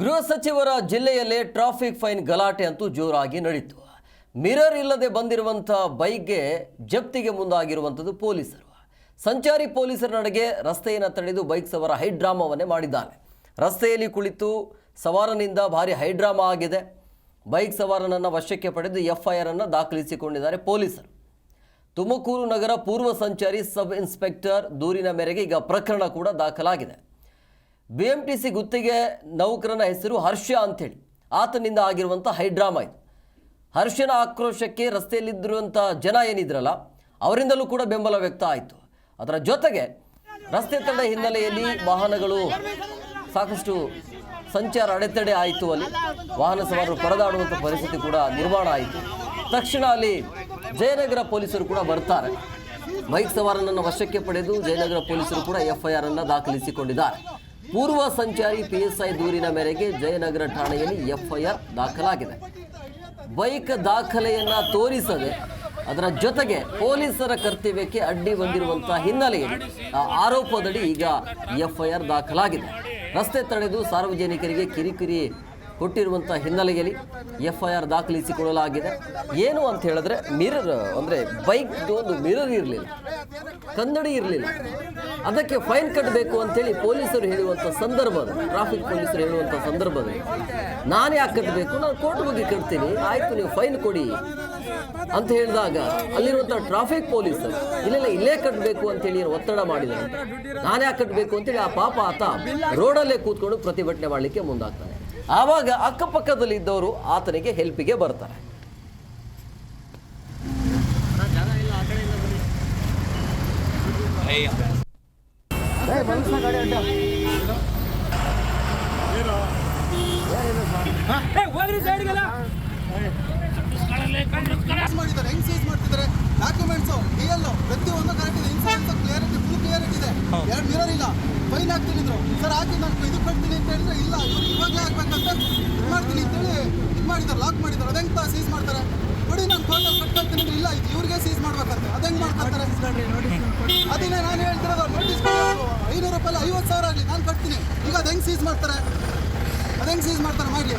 ಗೃಹ ಸಚಿವರ ಜಿಲ್ಲೆಯಲ್ಲೇ ಟ್ರಾಫಿಕ್ ಫೈನ್ ಗಲಾಟೆ ಅಂತೂ ಜೋರಾಗಿ ನಡೀತು. ಮಿರರ್ ಇಲ್ಲದೆ ಬಂದಿರುವಂಥ ಬೈಕ್ಗೆ ಜಪ್ತಿಗೆ ಮುಂದಾಗಿರುವಂಥದ್ದು ಪೊಲೀಸರು. ಸಂಚಾರಿ ಪೊಲೀಸರ ನಡೆಗೆ ರಸ್ತೆಯನ್ನು ತಡೆದು ಬೈಕ್ ಸವಾರ ಹೈಡ್ರಾಮಾವನ್ನೇ ಮಾಡಿದ್ದಾನೆ ರಸ್ತೆಯಲ್ಲಿ ಕುಳಿತು ಸವಾರನಿಂದ ಭಾರಿ ಹೈಡ್ರಾಮಾ ಆಗಿದೆ. ಬೈಕ್ ಸವಾರನನ್ನು ವಶಕ್ಕೆ ಪಡೆದು ಎಫ್ಐಆರ್ ಅನ್ನು ದಾಖಲಿಸಿಕೊಂಡಿದ್ದಾರೆ ಪೊಲೀಸರು. ತುಮಕೂರು ನಗರ ಪೂರ್ವ ಸಂಚಾರಿ ಸಬ್ ಇನ್ಸ್ಪೆಕ್ಟರ್ ದೂರಿನ ಮೇರೆಗೆ ಈಗ ಪ್ರಕರಣ ಕೂಡ ದಾಖಲಾಗಿದೆ. ಬಿ ಎಂ ಟಿ ಸಿ ಗುತ್ತಿಗೆ ನೌಕರನ ಹೆಸರು ಹರ್ಷ ಅಂಥೇಳಿ. ಆತನಿಂದ ಆಗಿರುವಂಥ ಹೈಡ್ರಾಮಾ ಇದು. ಹರ್ಷನ ಆಕ್ರೋಶಕ್ಕೆ ರಸ್ತೆಯಲ್ಲಿದ್ದಿರುವಂಥ ಜನ ಏನಿದ್ರಲ್ಲ, ಅವರಿಂದಲೂ ಕೂಡ ಬೆಂಬಲ ವ್ಯಕ್ತ ಆಯಿತು. ಅದರ ಜೊತೆಗೆ ರಸ್ತೆ ತಡೆ ಹಿನ್ನೆಲೆಯಲ್ಲಿ ವಾಹನಗಳು ಸಾಕಷ್ಟು ಸಂಚಾರ ಅಡೆತಡೆ ಆಯಿತು ಅಲ್ಲಿ. ವಾಹನ ಸವಾರರು ಪರದಾಡುವಂಥ ಪರಿಸ್ಥಿತಿ ಕೂಡ ನಿರ್ಮಾಣ ಆಯಿತು. ತಕ್ಷಣ ಅಲ್ಲಿ ಜಯನಗರ ಪೊಲೀಸರು ಕೂಡ ಬರ್ತಾರೆ. ಬೈಕ್ ಸವಾರನನ್ನು ವಶಕ್ಕೆ ಪಡೆದು ಜಯನಗರ ಪೊಲೀಸರು ಕೂಡ ಎಫ್ಐಆರ್ ಅನ್ನು ದಾಖಲಿಸಿಕೊಂಡಿದ್ದಾರೆ. ಪೂರ್ವ ಸಂಚಾರಿ ಪಿಎಸ್ಐ ದೂರಿನ ಮೇರೆಗೆ ಜಯನಗರ ಠಾಣೆಯಲ್ಲಿ ಎಫ್ಐಆರ್ ದಾಖಲಾಗಿದೆ. ಬೈಕ್ ದಾಖಲೆಯನ್ನ ತೋರಿಸದೆ ಅದರ ಜೊತೆಗೆ ಪೊಲೀಸರ ಕರ್ತವ್ಯಕ್ಕೆ ಅಡ್ಡಿ ಬಂದಿರುವಂತಹ ಹಿನ್ನೆಲೆಯಲ್ಲಿ ಆ ಆರೋಪದಡಿ ಈಗ ಎಫ್ಐಆರ್ ದಾಖಲಾಗಿದೆ. ರಸ್ತೆ ತಡೆದು ಸಾರ್ವಜನಿಕರಿಗೆ ಕಿರಿಕಿರಿ ಕೊಟ್ಟಿರುವಂಥ ಹಿನ್ನೆಲೆಯಲ್ಲಿ ಎಫ್ ಐ ಆರ್ ದಾಖಲಿಸಿಕೊಳ್ಳಲಾಗಿದೆ. ಏನು ಅಂತ ಹೇಳಿದ್ರೆ ಮಿರರ್ ಅಂದರೆ ಬೈಕ್ದು ಒಂದು ಮಿರರ್ ಇರಲಿಲ್ಲ. ಕನ್ನಡಿ ಇರಲಿಲ್ಲ. ಅದಕ್ಕೆ ಫೈನ್ ಕಟ್ಟಬೇಕು ಅಂತೇಳಿ ಪೊಲೀಸರು ಹೇಳುವಂಥ ಸಂದರ್ಭದಲ್ಲಿ ಟ್ರಾಫಿಕ್ ಪೊಲೀಸರು ಹೇಳುವಂಥ ಸಂದರ್ಭದಲ್ಲಿ ನಾನು ಯಾಕೆ ಕಟ್ಟಬೇಕು ನಾನು ಕೋರ್ಟ್ ಹೋಗಿ ಕಟ್ತೀನಿ. ಆಯಿತು, ನೀವು ಫೈನ್ ಕೊಡಿ ಅಂತ ಹೇಳಿದಾಗ ಅಲ್ಲಿರುವಂಥ ಟ್ರಾಫಿಕ್ ಪೊಲೀಸರು ಇಲ್ಲೆಲ್ಲ ಇಲ್ಲೇ ಕಟ್ಟಬೇಕು ಅಂತೇಳಿ ಒತ್ತಡ ಮಾಡಿದ್ದಾರೆ. ನಾನು ಯಾಕೆ ಕಟ್ಟಬೇಕು ಅಂತೇಳಿ ಆ ಪಾಪ ಆತ ರೋಡಲ್ಲೇ ಕೂತ್ಕೊಂಡು ಪ್ರತಿಭಟನೆ ಮಾಡಲಿಕ್ಕೆ ಮುಂದಾಗ್ತಾನೆ. ಆವಾಗ ಅಕ್ಕಪಕ್ಕದಲ್ಲಿ ಇದ್ದವರು ಆತನಿಗೆ ಹೆಲ್ಪಿಗೆ ಬರ್ತಾರೆ. ಮಾಡಿದ್ದಾರೆ? ಹೆಂಗ್ ಸೀಸ್ ಮಾಡ್ತಿದ್ದಾರೆ? ಫೈನ್ ಹಾಕ್ತಿದ್ರು ಸರ್ ಹಾಕಿ ನಾನು ಇದು ಕಟ್ತೀನಿ ಅಂತ ಹೇಳಿದ್ರೆ ಇಲ್ಲ ಇವ್ರು ಇವಾಗಲೇ ಹಾಕ್ಬೇಕಂತ ಇದು ಮಾಡ್ತೀನಿ ಅಂತೇಳಿ ಇದು ಮಾಡಿದ್ದಾರೆ ಲಾಕ್ ಮಾಡಿದ್ದಾರೆ ಅದಂಗ್ ಸೀಸ್ ಮಾಡ್ತಾರೆ. ಕೊಡಿ ನಾನು ಫೋಟೋ ಕಟ್ಕೊಳ್ತೀನಿ ಅಂದ್ರೆ ಇಲ್ಲ ಇದು ಇವ್ರಿಗೆ ಸೀಸ್ ಮಾಡ್ಬೇಕಂತೆ. ಅದಂಗ್ ಮಾಡ್ಕೊಳ್ತಾರೆ ಅದನ್ನೇ ನಾನು ಹೇಳ್ತಿರೋದು ನೋಟಿಸ್ ಐನೂರು ರೂಪಾಯಿ ಐವತ್ತು ಸಾವಿರ ಆಗಲಿ ನಾನು ಕಟ್ತೀನಿ ಈಗ ಅದು ಹೆಂಗ್ ಸೀಸ್ ಮಾಡ್ತಾರೆ. ಅದು ಹೆಂಗ್ ಸೀಸ್ ಮಾಡ್ತಾರೆ ಮಾಡಿ